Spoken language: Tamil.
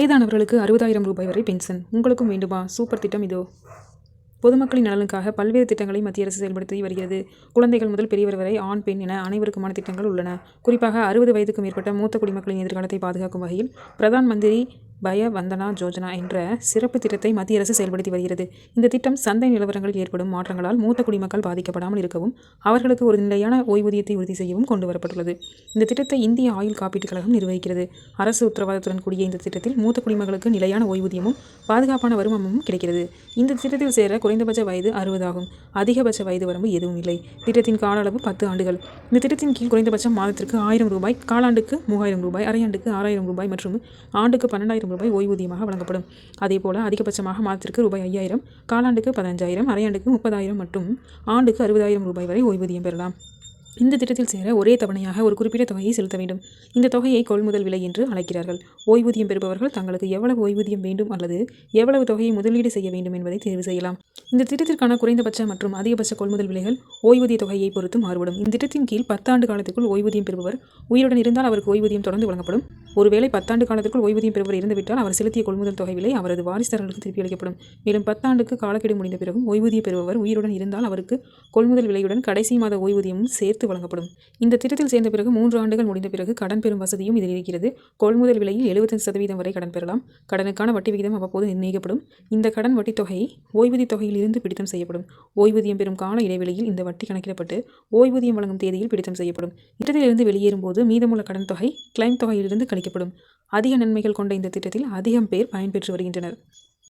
வயதானவர்களுக்கு அறுபதாயிரம் ரூபாய் வரை பென்ஷன். உங்களுக்கும் வேண்டுமா? சூப்பர் திட்டம் இதோ. பொதுமக்களின் நலனுக்காக பல்வேறு திட்டங்களை மத்திய அரசு செயல்படுத்தி வருகிறது. குழந்தைகள் முதல் பெரியவர் வரை ஆண் பெண் என அனைவருக்குமான திட்டங்கள் உள்ளன. குறிப்பாக அறுபது வயதுக்கு மேற்பட்ட மூத்த குடிமக்களின் எதிர்காலத்தை பாதுகாக்கும் வகையில் பிரதான் மந்திரி பய வந்தனா யோஜனா என்ற சிறப்பு திட்டத்தை மத்திய அரசு செயல்படுத்தி வருகிறது. இந்த திட்டம் சந்தை நிலவரங்களில் ஏற்படும் மாற்றங்களால் மூத்த குடிமக்கள் பாதிக்கப்படாமல் இருக்கவும் அவர்களுக்கு ஒரு நிலையான ஓய்வூதியத்தை உறுதி செய்யவும் கொண்டு வரப்பட்டுள்ளது. இந்த திட்டத்தை இந்திய ஆயுள் காப்பீட்டுக் கழகம் நிர்வகிக்கிறது. அரசு உத்தரவாதத்துடன் கூடிய இந்த திட்டத்தில் மூத்த குடிமக்களுக்கு நிலையான ஓய்வூதியமும் பாதுகாப்பான வருமானமும் கிடைக்கிறது. இந்த திட்டத்தில் சேர குறைந்தபட்ச வயது அறுபது ஆகும். அதிகபட்ச வயது வரம்பு எதுவும் இல்லை. திட்டத்தின் கால அளவு பத்து ஆண்டுகள். இந்த திட்டத்தின் கீழ் குறைந்தபட்சம் மாதத்திற்கு ஆயிரம் ரூபாய் காலாண்டுக்கு மூவாயிரம் ரூபாய் அரையாண்டுக்கு ஆறாயிரம் ரூபாய் மற்றும் ஆண்டுக்கு பன்னெண்டாயிரம் ரூபாய் ஓய்வூதியமாக வழங்கப்படும். அதேபோல அதிகபட்சமாக மாதத்திற்கு ரூபாய் ஐயாயிரம் காலாண்டுக்கு பதினஞ்சாயிரம் அரையாண்டுக்கு முப்பதாயிரம் மற்றும் ஆண்டுக்கு அறுபதாயிரம் ரூபாய் வரை ஓய்வூதியம் பெறலாம். இந்த திட்டத்தில் சேர ஒரே தவணையாக ஒரு குறிப்பிட்ட தொகையை செலுத்த வேண்டும். இந்த தொகையை கொள்முதல் விலை என்று அழைக்கிறார்கள். ஓய்வூதியம் பெறுபவர்கள் தங்களுக்கு எவ்வளவு ஓய்வூதியம் வேண்டும் அல்லது எவ்வளவு தொகையை முதலீடு செய்ய வேண்டும் என்பதை தேர்வு செய்யலாம். இந்த திட்டத்திற்கான குறைந்தபட்ச மற்றும் அதிகபட்ச கொள்முதல் விலைகள் ஓய்வூதிய தொகையை பொறுத்து மாறுபடும். இந்த திட்டத்தின் கீழ் பத்தாண்டு காலத்திற்குள் ஓய்வூதியம் பெறுபவர் உயிருடன் இருந்தால் அவருக்கு ஓய்வூதியம் தொடர்ந்து வழங்கப்படும். ஒருவேளை பத்தாண்டு காலத்திற்குள் ஓய்வூதியம் பெறுவர் இருந்துவிட்டால் அவர் செலுத்திய கொள்முதல் தொகை விலை அவரது வாரிசுதாரர்களுக்கு திருப்பி அளிக்கப்படும். மேலும் பத்தாண்டுக்கு காலக்கெடு முடிந்த பிறகும் ஓய்வூதியம் பெறுபவர் உயிருடன் இருந்தால் அவருக்கு கொள்முதல் விலையுடன் கடைசி மாத ஓய்வூதியமும் சேர்த்து வழங்கப்படும். இந்த திட்டத்தில் சேர்ந்த பிறகு மூன்று ஆண்டுகள் முடிந்த பிறகு கடன் பெறும் வசதியும் இதில் இருக்கிறது. கொள்முதல் விலையில் எழுபத்தஞ்சு சதவீதம் வரை கடன் பெறலாம். கடனுக்கான வட்டி விகிதம் அவ்வப்போது நிர்ணயிக்கப்படும். இந்த கடன் வட்டி தொகை ஓய்வூதிய தொகையில் இருந்து பிடித்தம் செய்யப்படும். ஓய்வூதியம் பெறும் கால இடைவெளியில் இந்த வட்டி கணக்கிடப்பட்டு ஓய்வூதியம் வழங்கும் தேதியில் பிடித்தம் செய்யப்படும். திட்டத்திலிருந்து வெளியேறும் போது மீதமுள்ள கடன் தொகை கிளைம் தொகையிலிருந்து கழிக்கப்படும். அதிக நன்மைகள் கொண்ட இந்த திட்டத்தில் அதிகம் பேர் பயன்பெற்று வருகின்றனர்.